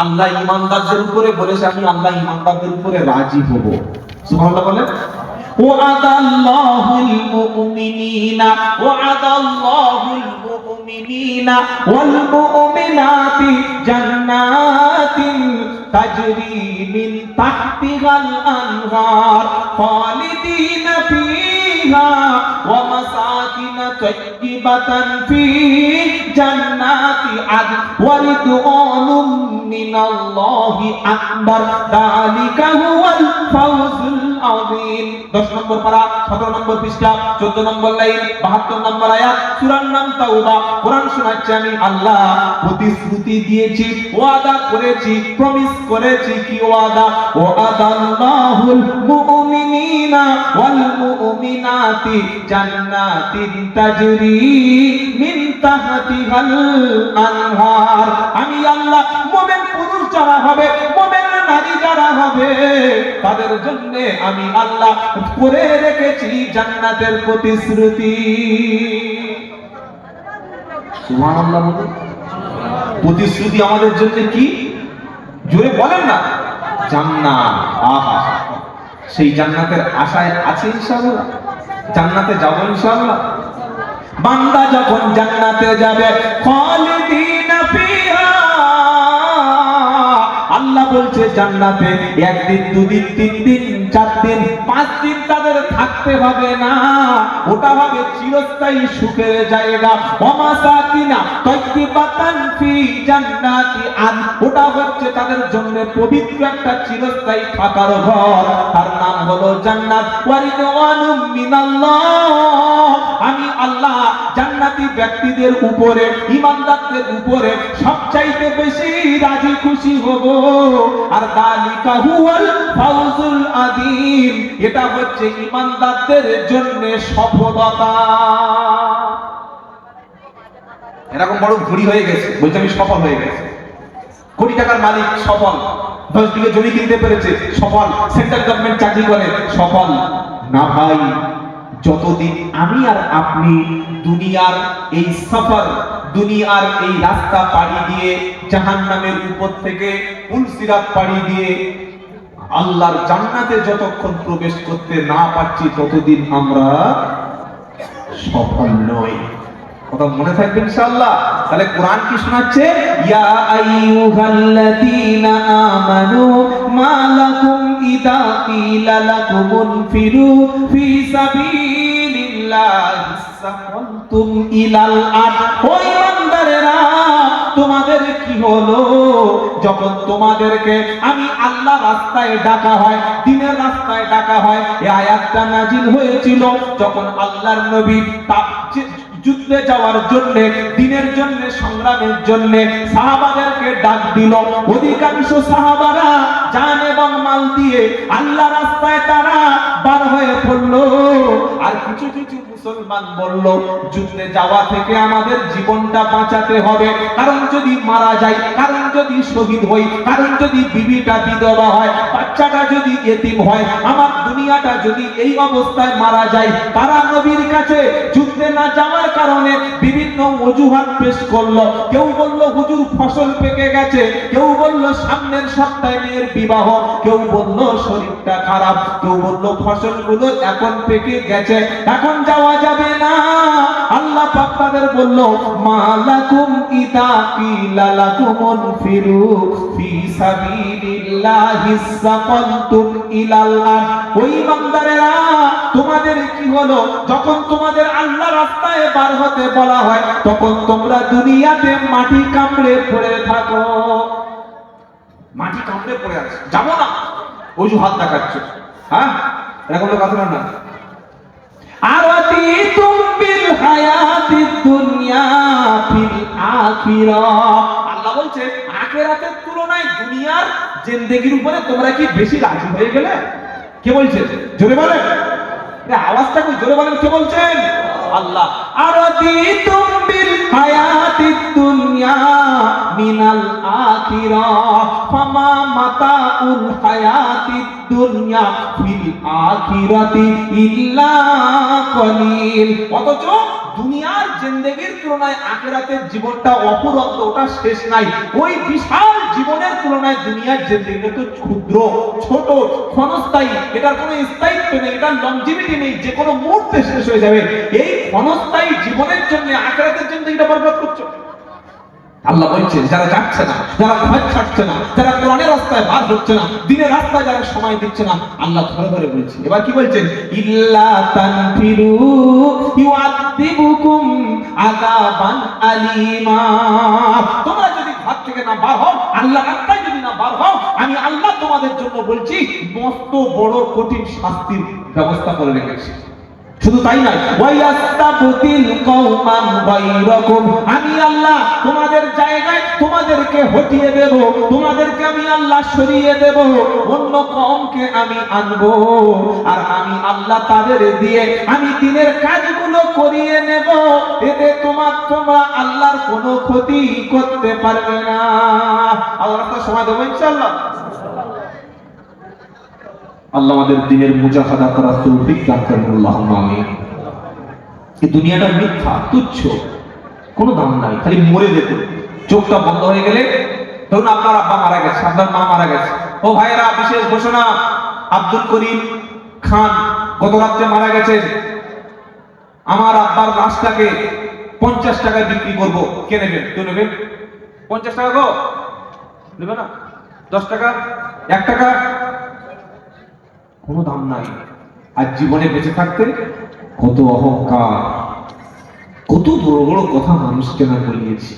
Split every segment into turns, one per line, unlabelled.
আল্লাহ ইমানদারদের উপরে বলেছে আমি আল্লাহ ইমানদারদের উপরে রাজি হব সুবহানাল্লাহ বলেন
وعد الله المؤمنين وعد الله المؤمنين والمؤمنات جنات تجري من تحتها الأنهار خالدين فيها ومساكن طيبة في جنات عدن ورضوان من الله أكبر ذلك هو الفوز العظيم দশ নম্বর পারা সতেরো নম্বর পৃষ্ঠা চোদ্দ নম্বর লাইন বাহাত্তর নম্বর আয়াত সুরার নাম তাওবা কোরআন শোনাচ্ছে আমি আল্লাহ প্রতিশ্রুতি দিয়েছি ওয়াদা করেছি প্রমিস করেছি কি ওয়াদা ওয়াদা আল্লাহুল মুমিনিনা ওয়াল মুমিনাতি জান্নাতিন তাজরি মিন তাহতিহাল আনহার আমি আল্লাহ মুমিন পুরুষ যারা হবে, মুমিন নারী যারা হবে, তাদের জন্য আমি আল্লাহ করে রেখেছি জান্নাতের প্রতিশ্রুতি।
সুবহানাল্লাহ প্রতিশ্রুতি আমাদের জন্য কি? জোরে বলেন না। জান্নাত। আহা। সেই জান্নাতের আশায় আছে ইনশাআল্লাহ। জান্নাতে যাব ইনশাআল্লাহ।
বান্দা যখন জান্নাতে যাবে খালিদিনা বলছে জান্নাতে একদিন দুদিন তিন দিন চার দিন, পাঁচ দিন তাদের থাকতে হবে না। ওটা হবে চিরস্থায়ী সুখের জায়গা। ওমাসাকিনা তাইয়িবাতান ফি জান্নাতি আন। ওটা হচ্ছে তাদের জন্য পবিত্র একটা চিরস্থায়ী থাকার ঘর। তার নাম হলো জান্নাত। আমি আল্লাহ জান্নাতি ব্যক্তিদের উপরে, ইমানদারদের উপরে সবচাইতে বেশি রাজি খুশি হব। আর দালিকা হুয়াল ফাউজুল আদিম এটা হচ্ছে ইমানদারদের জন্য সফলতা।
এরকম বড় ঘুড়ি হয়ে গেছে, বলছে আমি সফল হয়ে গেছে। কোটি টাকার মালিক, সফল। দশ বিঘে জমি কিনতে পেরেছে, সফল। সেন্ট্রাল গভর্নমেন্ট চাকরি করে, সফল। না ভাই, যতদিন আমি আর আপনি দুনিয়ার এই সফর, দুনিয়ার এই রাস্তা পাড়ি দিয়ে, জাহান্নামের উপর থেকে উলসিরাত পাড়ি দিয়ে আল্লাহর জান্নাতে যতক্ষণ প্রবেশ করতে না পারছি, ততদিন আমরা সফল নই। কথা মনে থাকবে ইনশাআল্লাহ? তাহলে কোরআন কি শোনাচ্ছে? ইয়া আইয়ুহাল্লাযীনা আমানু কিলা ফিরু ফি সাবিলিল্লাহি সাকালতুম ইলাল ইমানদারেরা তোমাদের কি হলো? যখন তোমাদেরকে আমি আল্লাহ রাস্তায় ডাকা হয়, দিনের রাস্তায় ডাকা হয় এই আয়াতটা নাজিল হয়েছিল যখন আল্লাহর নবী তা- যুদ্ধে যাওয়ার জন্য, দিনের জন্য, সংগ্রামের জন্য সাহাবাদেরকে ডাক দিল। অধিকাংশ সাহাবারা জান এবং মাল দিয়ে আল্লাহ রাস্তায় তারা বার হয়ে পড়ল। আর কিছু কিছু মুসলমান বলল, যুদ্ধে যাওয়া থেকে আমাদের জীবনটা বাঁচাতে হবে। কারণ যদি মারা যায় কারণ যদি শহীদ হই, কারণ যদি বিবিটা বিধবা হয়, বাচ্চাটা যদি এতিম হয়, আমার দুনিয়াটা যদি এই অবস্থায় মারা যায়, তারা নবীর কাছে যুদ্ধে না যাওয়ার কারণে বিভিন্ন অজুহাত পেশ করল। কেউ বলল, হুজুর, ফসল পেকে গেছে। কেউ বলল, সামনের সপ্তাহে মেয়ের বিবাহ। কেউ বলল, শরীরটা খারাপ। কেউ বলল, ফসলগুলো এখন পেকে গেছে। এখন যাওয়া যাবে না। আল্লাহ পাক তাদের বলল, মালাকুম ইদা কিলা লাকুমুন ফিরু, ফি সাবিলিল্লাহি সাকালতুম ইলাল আরদ ওই ইমানদারেরা তোমাদের কি হলো? যখন তোমাদের আল্লাহ রাস্তায় বার হতে বলা হয়, তখন তোমরা দুনিয়াতে মাটি কামড়ে পড়ে থাকো। মাটি কামড়ে পড়ে আছে? যাব না। অজুহাত দেখাচ্ছ। হ্যাঁ? এরকম লোক আছে না আরাদিতুম বিল হায়াতিদ দুনিয়া ফিল আখিরাহ আল্লাহ বলছে, আখিরাতের তুলনায় দুনিয়ার জিন্দেগির উপরে তোমরা কি বেশি রাজি হয়ে গেলে? কে বলছে? জোরে বলেন। আওয়াজটা কই জোরে বলেন, কে বলছেন? আল্লাহ। আরাদিতুম বিল হায়াতিদ দুনিয়া মিনাল আখিরাহ ফামা মাতাউল হায়াতিদ দুনিয়া ফিল আখিরাতি ইল্লা কলিল। অথচ দুনিয়ার জিন্দেগির তুলনায় আখিরাতের জীবনটা অপুরন্ত ওটা শেষ নাই। ওই বিশাল জীবনের তুলনায় দুনিয়ার জিন্দেগি তো ক্ষুদ্র, ছোট, ক্ষণস্থায়ী। এটার কোনো স্থায়িত্ব নেই, এটার লংজিভিটি নেই, যে কোনো মুহূর্তে শেষ হয়ে যাবে। এই ক্ষণস্থায়ী জীবনের জন্য আখেরাতের জন্য এটা বরবাদ করছ। আল্লাহ বলছেন, যারা যাচ্ছে না, যারা ভয় ছাড়ছে না, যারা কোরআনের রাস্তায় বার হচ্ছে না, দিনের রাস্তায় যারা সময় দিচ্ছে না, আল্লাহ ধরে ধরে বলছে এবার কি বলছেন? ইল্লা তানফিরু ইউআদিবুকুম আযাবান আলিমা। তোমরা যদি ঘর থেকে না বার হও আল্লাহ রাস্তায় যদি না বার হও, আমি আল্লাহ তোমাদের জন্য বলছি, মস্ত বড় কঠিন শাস্তির ব্যবস্থা করে রেখেছি। শুধু তাই নয় ওয়াইয়াস্তাবতিল কওমান গায়রাকুম। আমি আল্লাহ তোমাদের জায়গায় তোমাদেরকে হটিয়ে দেব, তোমাদেরকে আমি আল্লাহ সরিয়ে দেব, অন্য কওমকে আমি আনব। আর আমি আল্লাহ তাদের দিয়ে আমি দিনের কাজগুলো করিয়ে নেব, এতে তোমার তোমরা আল্লাহর কোনো ক্ষতি করতে পারবে না। আল্লাহ সময় দেবো ইনশাআল্লাহ। আল্লাহ আমাদের দিনের মুজাহাদা করার তৌফিক দান করেন, আল্লাহুম্মা আমিন। এই দুনিয়াটা মিথ্যা, তুচ্ছ, কোনো দাম নাই, খালি মরে যেতে। চোখটা বন্ধ হয়ে গেলে ধরুন আপনার আব্বা মারা গেছে, আপনার মা মারা গেছে। ও ভাইরা বিশেষ ঘোষণা, আব্দুল করিম খান গত রাত্রে মারা গেছেন। আমার আব্বার লাশটাকে পঞ্চাশ টাকায় বিক্রি করব। কে নেবেন? কেউ নেবেন? পঞ্চাশ টাকা গো? নেবে না? দশ টাকা? এক টাকা? কোনো দাম নাই। আর জীবনে বেঁচে থাকতে কত অহংকার, কত বড় বড় কথা মানুষকে না বলিয়েছি।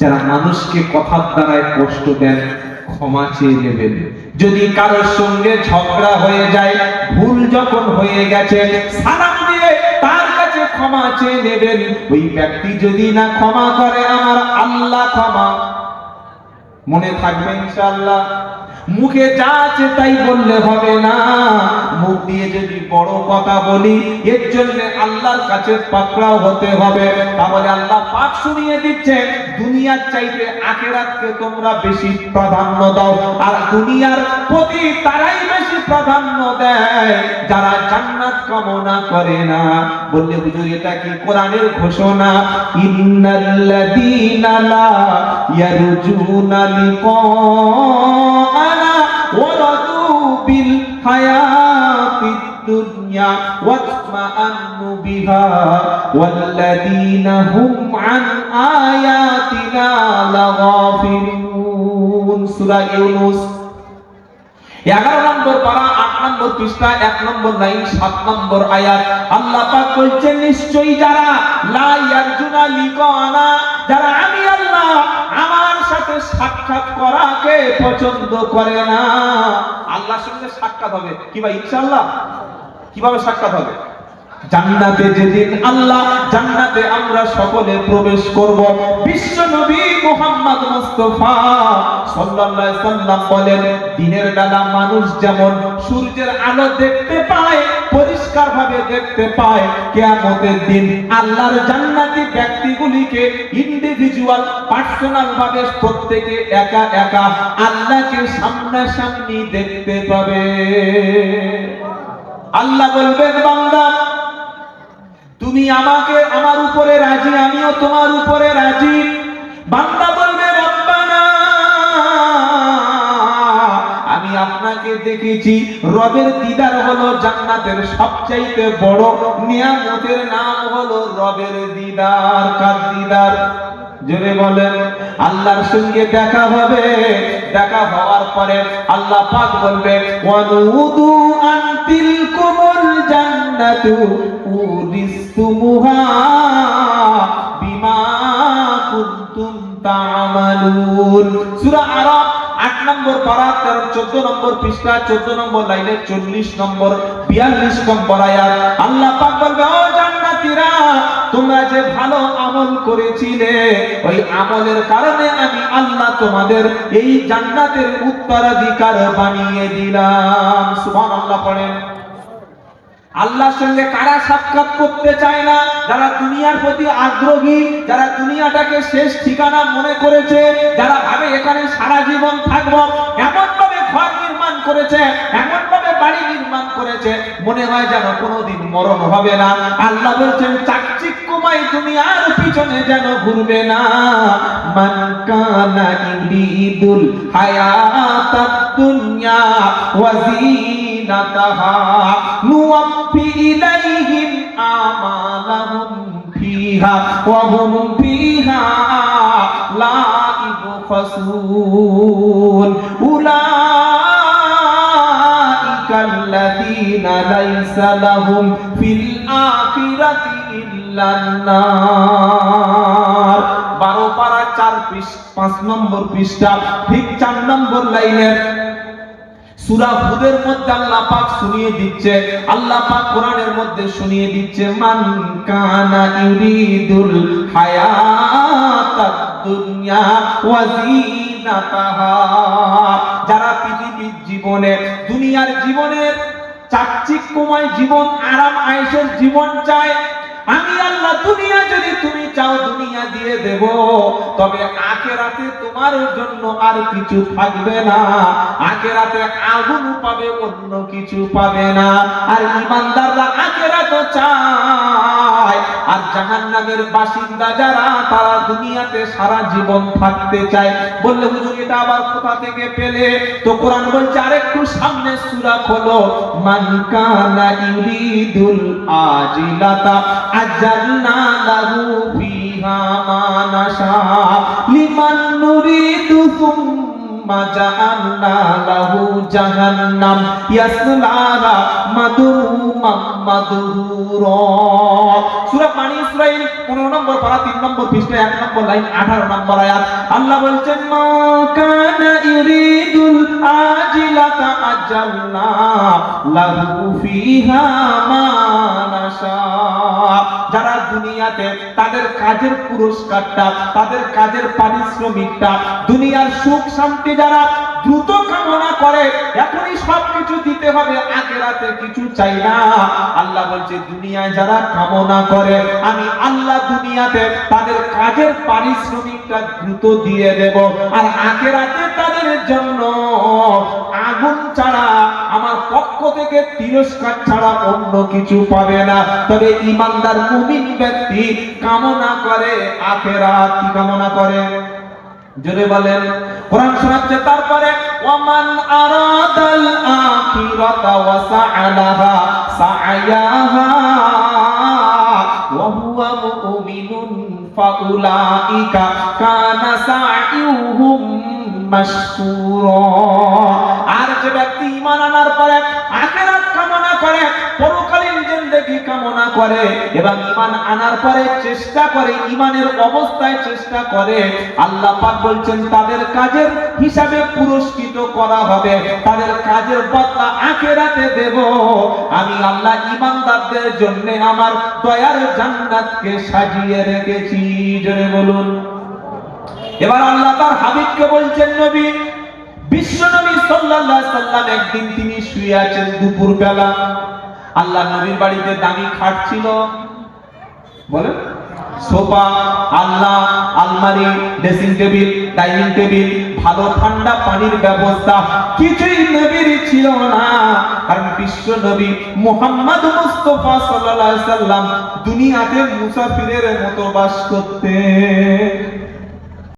যারা মানুষকে কথার দ্বারায় কষ্ট দেন, ক্ষমা চেয়ে নেবেন। যদি কারোর সঙ্গে ঝগড়া হয়ে যায়, ভুল যখন হয়ে গেছে, সালাম দিয়ে তার কাছে ক্ষমা চেয়ে নেবেন। ওই ব্যক্তি যদি না ক্ষমা করে, আমার আল্লাহ ক্ষমা। মনে থাকবে ইনশাআল্লাহ। মুখে যা আছে তাই বললে হবে না। মুখ দিয়ে যদি বড় কথা বলি, এর জন্য আল্লাহর কাছে পাকড়াও হতে হবে। তাহলে আল্লাহ পাক শুনিয়ে দিচ্ছে, দুনিয়ার চাইতে আখেরাতকে তোমরা বেশি প্রাধান্য দাও। আর দুনিয়ার প্রতি তারাই বেশি প্রাধান্য দেয়, যারা জান্নাত কামনা করে না। বললে হুজুর, এটা কি কোরআনের ঘোষণা? ইন্নাল্লাযীনা লা ইয়ারজুনা ওয়ারাদু হায়াতিদ দুনিয়া ওয়াতমাআন্নু বিহা ওয়াল্লাযীনা হুম আন আয়াতিনা লাগাফিলুন সূরা ইউনূস এগারো নম্বর পারা, আট নম্বর পৃষ্ঠা, এক নম্বর লাইন, সাত নম্বর আয়াত। আল্লাহ পাক বলছেন, নিশ্চয়ই যারা যারা আমি আল্লাহ সাথে সাক্ষাৎ করাকে পছন্দ করে না। আল্লাহর সঙ্গে সাক্ষাৎ হবে। কি ভাই, ইনশাআল্লাহ? কীভাবে সাক্ষাৎ হবে? জান্নাতে যেদিন আল্লাহ, জান্নাতে আমরা সকলে প্রবেশ করব, বিশ্ব নবী মুহাম্মদ মুস্তাফা সাল্লাল্লাহু আলাইহি সাল্লাম বলেন, দিনের বেলা মানুষ যেমন সূর্যের আলো দেখতে পায় পরিষ্কার ভাবে দেখতে পায় কিয়ামতের দিন। আল্লাহর জান্নাতি ব্যক্তিগুলিকে ইন্ডিভিজুয়াল পার্সোনাল ভাবে প্রত্যেকে একা একা আল্লাহকে সামনাসামনি দেখতে পাবে। আল্লাহ বলবেন, বান্দা, তুমি আমাকে আমার উপরে রাজি, আমিও তোমার উপরে রাজি। দেখেছি, রবের দিদার হলো জান্নাতের সবচাইতে বড়, নিয়ামতের নাম হলো রবের দিদার। কার দিদার? জোরে বলেন, আল্লাহর সঙ্গে দেখা হবে। দেখা হওয়ার পরে আল্লাহ পাক বলবে ওয়ানুদু আনতিল কুমুল জান্নাতু, উরিস্তুমুহা বিমা কুনতুম তা'মালুন সূরা আরাফ আট নম্বর পারা তেরো চোদ্দ নম্বর পৃষ্ঠা, চোদ্দ নম্বর লাইনে চল্লিশ নম্বর বিয়াল্লিশ নম্বর আয়াত আল্লাহ পাক বলবে, ও জান্নাতীরা, তোমরা যে ভালো আমল করেছিলে, ওই আমলের কারণে আমি আল্লাহ তোমাদের এই জান্নাতের উত্তরাধিকার বানিয়ে দিলাম। সুবহানাল্লাহ পড়েন। আল্লাহর সঙ্গে কারা সাক্ষাৎ করতে চায় না? যারা দুনিয়ার প্রতি আগ্রহী, যারা দুনিয়াটাকে শেষ ঠিকানা মনে করেছে, যারা ভাবে এখানে সারা জীবন থাকব এমন ভাবে ঘর নির্মাণ করেছে এমন ভাবে বাড়ি নির্মাণ করেছে, মনে হয় যেন কোনোদিন মরণ হবে না। আল্লাহ বলছেন, চাকচিক্যময় দুনিয়ার পিছনে যেন ঘুরবে না। মান কানা ইউরিদুল হায়াতা وزينتها نوفي إليهم أعمالهم فيها وهم فيها لا يبخسون أولئك الذين ليس لهم في الآخرة إلا النار বারো পারা চার পৃষ্ঠ পাঁচ নম্বর পৃষ্ঠা ঠিক চার নম্বর লাইনের সূরা হুদের মধ্যে আল্লাহ পাক শুনিয়ে দিচ্ছে, আল্লাহ পাক কোরআনের মধ্যে শুনিয়ে দিচ্ছে, মান কানা ইউরিদুল হায়াতাদ দুনিয়া যারা পৃথিবীর জীবনে, দুনিয়ার জীবনের চাকচিক্যময় জীবন, আরাম আয়েশের জীবন চায় আমি আল্লাহ, দুনিয়া যদি তুমি চাও দুনিয়া দিয়ে দেব, তবে আখেরাতে তোমার জন্য আর কিছু থাকবে না। আখেরাতে আগুন পাবে, অন্য কিছু পাবে না। আর ইমানদাররা আখেরাত চায়। আর জাহান্নামের বাসিন্দা যারা, তারা দুনিয়াতে সারা জীবন থাকতে চায়। বললে, হুজুর, এটা আবার কোথা থেকে পেলে? তো কোরআন বলছে, আরেকটু সামনে সূরা খোলো। মান কানা ইউরিদুল আজিলাতা আজালনা লাহু ফিহা মা নাশা। লিমান নুরিদু সুম্মা লাহু জাহান্নাম। ইয়াসলাহা মাদুমাম মাদুরা সূরা পানি ইসরাইল 15 নম্বর পারা 3 নম্বর পৃষ্ঠা 1 নম্বর লাইন 18 নম্বর আয়াত। আল্লাহ বলছেন, মা কানা ইউরিদুল আজিলাতা আজালনা লাহু ফিহা মা নাশা। যারা দুনিয়াতে তাদের কাজের পুরস্কারটা, তাদের কাজের পারিশ্রমিকটা, দুনিয়ার সুখ শান্তি যারা দ্রুত কামনা করে, এখনই সবকিছু দিতে হবে, আখেরাতে কিছু চাই না। আল্লাহ বলছে, দুনিয়ায় যারা কামনা করে, আমি আল্লাহ দুনিয়াতে তাদের কাজের পারিশ্রমিকটা দ্রুত দিয়ে দেব। আর আখেরাতে তাদের জন্য আগুন ছাড়া, আমার পক্ষ থেকে তিরস্কার ছাড়া অন্য কিছু পাবে না। তবে ইমানদার মুমিন ব্যক্তি কামনা করে, আখেরাত কি কামনা করে? জোরে বলেন, কোরআন শোনাচ্ছে, তারপরে, ওয়ামান আরাদাল আখিরাতা ওয়া সাআলাহা সাআয়াহা ওয়া হুয়া মুমিনুন ফাউলাইকা কানা সাইউহুম মাশকুরা। আর যে ব্যক্তি ঈমান আনার পরে কামনা করে এবং ঈমান আনার পরে চেষ্টা করে, ঈমানের অবস্থায় চেষ্টা করে, আল্লাহ পাক বলছেন, তাদের কাজের হিসাবে পুরস্কৃত করা হবে, তাদের কাজের বদলা আখেরাতে দেব। আমি আল্লাহ ঈমানদারদের জন্য আমার দয়ার জান্নাতকে সাজিয়ে রেখেছি, জোরে বলুন। এবার আল্লাহ তার হাবিবকে বলছেন, নবী বিশ্ব নবী সাল্লাল্লাহু আলাইহি সাল্লাম একদিন তিনি শুয়ে আছেন দুপুর বেলা আল্লাহ নবীর বাড়িতে দামি খাট ছিল। বলেন। সোফা আল্লাহ আলমারি, ড্রেসিং টেবিল, ডাইনিং টেবিল, ভালো ঠান্ডা পানির ব্যবস্থা কিছুই নবীর ছিল না। কারণ বিশ্ব নবী মুহাম্মদ মুস্তাফা সাল্লাল্লাহু আলাইহি সাল্লাম দুনিয়াতে মুসাফিরের মতো বাস করতেন।